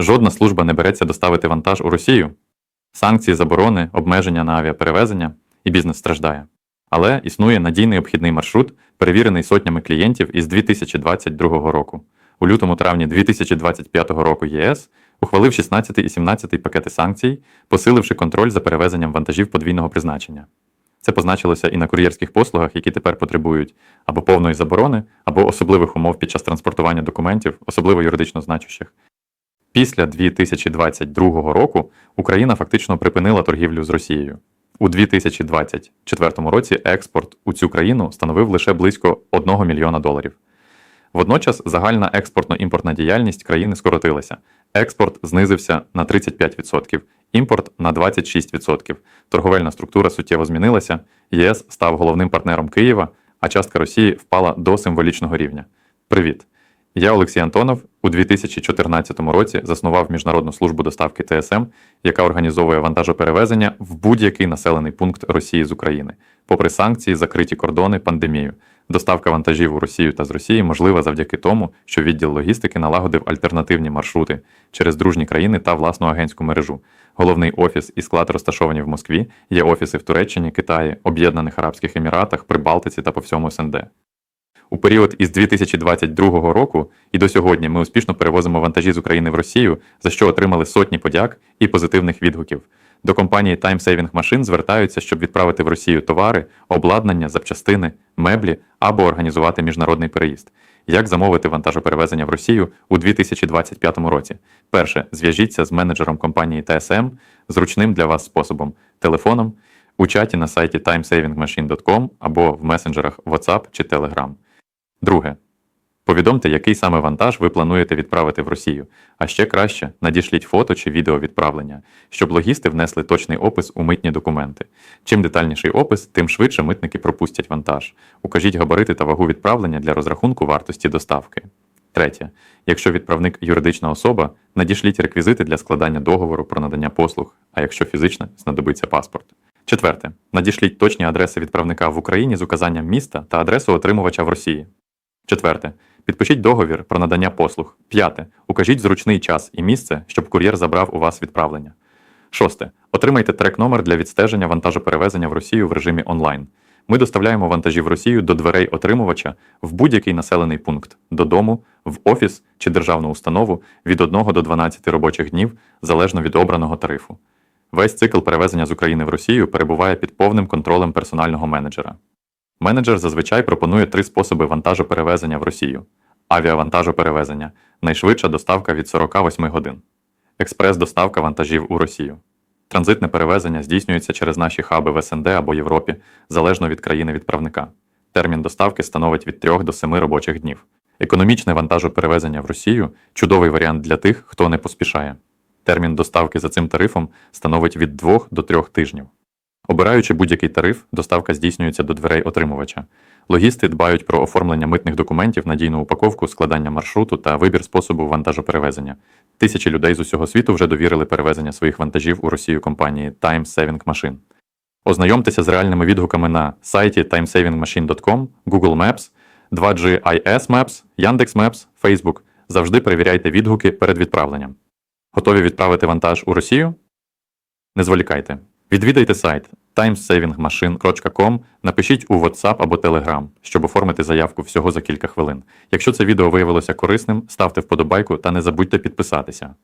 Жодна служба не береться доставити вантаж у Росію. Санкції, заборони, обмеження на авіаперевезення і бізнес страждає. Але існує надійний обхідний маршрут, перевірений сотнями клієнтів із 2022 року. У лютому-травні 2025 року ЄС ухвалив 16 і 17 пакети санкцій, посиливши контроль за перевезенням вантажів подвійного призначення. Це позначилося і на кур'єрських послугах, які тепер потребують або повної заборони, або особливих умов під час транспортування документів, особливо юридично значущих. Після 2022 року Україна фактично припинила торгівлю з Росією. У 2024 році експорт у цю країну становив лише близько 1 мільйона доларів. Водночас загальна експортно-імпортна діяльність країни скоротилася. Експорт знизився на 35%, імпорт на 26%. Торговельна структура суттєво змінилася. ЄС став головним партнером Києва, а частка Росії впала до символічного рівня. Привіт! Я Олексій Антонов у 2014 році заснував міжнародну службу доставки ТСМ, яка організовує вантажоперевезення в будь-який населений пункт Росії з України, попри санкції, закриті кордони, пандемію. Доставка вантажів у Росію та з Росії можлива завдяки тому, що відділ логістики налагодив альтернативні маршрути через дружні країни та власну агентську мережу. Головний офіс і склад розташовані в Москві. Є офіси в Туреччині, Китаї, Об'єднаних Арабських Еміратах, Прибалтиці та по всьому СНД. У період із 2022 року і до сьогодні ми успішно перевозимо вантажі з України в Росію, за що отримали сотні подяк і позитивних відгуків. До компанії Time Saving Machine звертаються, щоб відправити в Росію товари, обладнання, запчастини, меблі або організувати міжнародний переїзд. Як замовити вантажоперевезення в Росію у 2025 році? Перше, зв'яжіться з менеджером компанії TSM зручним для вас способом телефоном у чаті на сайті timesavingmachine.com або в месенджерах WhatsApp чи Telegram. Друге. Повідомте, який саме вантаж ви плануєте відправити в Росію, а ще краще надішліть фото чи відео відправлення, щоб логісти внесли точний опис у митні документи. Чим детальніший опис, тим швидше митники пропустять вантаж. Укажіть габарити та вагу відправлення для розрахунку вартості доставки. Третє. Якщо відправник юридична особа, надішліть реквізити для складання договору про надання послуг, а якщо фізичне, знадобиться паспорт. Четверте. Надішліть точні адреси відправника в Україні з указанням міста та адресу отримувача в Росії. Четверте. Підпишіть договір про надання послуг. П'яте. Укажіть зручний час і місце, щоб кур'єр забрав у вас відправлення. Шосте. Отримайте трек-номер для відстеження вантажоперевезення в Росію в режимі онлайн. Ми доставляємо вантажі в Росію до дверей отримувача в будь-який населений пункт, додому, в офіс чи державну установу від 1 до 12 робочих днів залежно від обраного тарифу. Весь цикл перевезення з України в Росію перебуває під повним контролем персонального менеджера. Менеджер зазвичай пропонує три способи вантажоперевезення в Росію: авіавантажоперевезення найшвидша доставка від 48 годин, експрес-доставка вантажів у Росію. Транзитне перевезення здійснюється через наші хаби в СНД або Європі, залежно від країни відправника. Термін доставки становить від 3 до 7 робочих днів. Економічне вантажоперевезення в Росію чудовий варіант для тих, хто не поспішає. Термін доставки за цим тарифом становить від 2 до 3 тижнів. Обираючи будь-який тариф, доставка здійснюється до дверей отримувача. Логісти дбають про оформлення митних документів, надійну упаковку, складання маршруту та вибір способу вантажоперевезення. Тисячі людей з усього світу вже довірили перевезення своїх вантажів у Росію компанії Time Saving Machine. Ознайомтеся з реальними відгуками на сайті timesavingmachine.com, Google Maps, 2G IS Maps, Facebook. Завжди перевіряйте відгуки перед відправленням. Готові відправити вантаж у Росію? Не зволікайте. Відвідайте сайт timesavingmachine.com, напишіть у WhatsApp або Telegram, щоб оформити заявку всього за кілька хвилин. Якщо це відео виявилося корисним, ставте вподобайку та не забудьте підписатися.